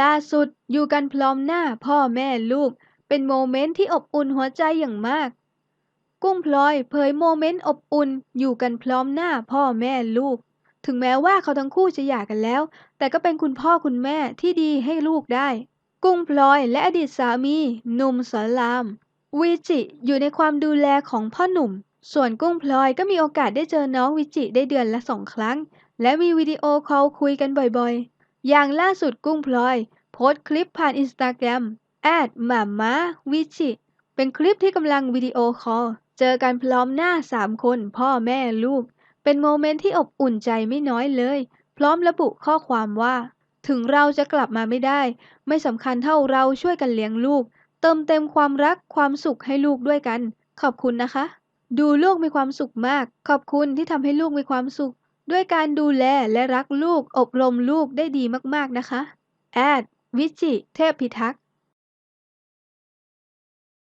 ล่าสุดอยู่กันพร้อมหน้าพ่อแม่ลูก เป็นโมเมนต์ที่อบอุ่นหัวใจอย่างมาก กุ้งพลอยเผยโมเมนต์อบอุ่นอยู่กันพร้อมหน้าพ่อแม่ลูก ถึงแม้ว่าเขาทั้งคู่จะหย่ากันแล้ว แต่ก็เป็นคุณพ่อคุณแม่ที่ดีให้ลูกได้ กุ้งพลอยและอดีตสามีหนุ่มสอนรามวิจิอยู่ในความดูแลของพ่อหนุ่ม ส่วนกุ้งพลอยก็มีโอกาสได้เจอน้องวิจิได้เดือนละสองครั้ง และมีวิดีโอคอลคุยกันบ่อยๆ อย่างล่าสุดกุ้งพลอย โพสต์คลิปผ่านอินสตาแกรมแอดหม่าม้าวิจิเป็นคลิปที่กำลังวิดีโอคอล เจอกันพร้อมหน้าสามคนพ่อแม่ลูก เป็นโมเมนต์ที่อบอุ่นใจไม่น้อยเลย พร้อมระบุข้อความว่า ถึงเราจะกลับมาไม่ได้ ไม่สำคัญเท่าเราช่วยกันเลี้ยงลูก เติมเต็มความรักความสุขให้ลูกด้วยกัน ขอบคุณนะคะ ดูลูกมีความสุขมาก ขอบคุณที่ทำให้ลูกมีความสุข ด้วยการดูแลและรักลูกอบรมลูกได้ดีมาก ๆ นะคะ แอด วิจิ เทพพิทักษ์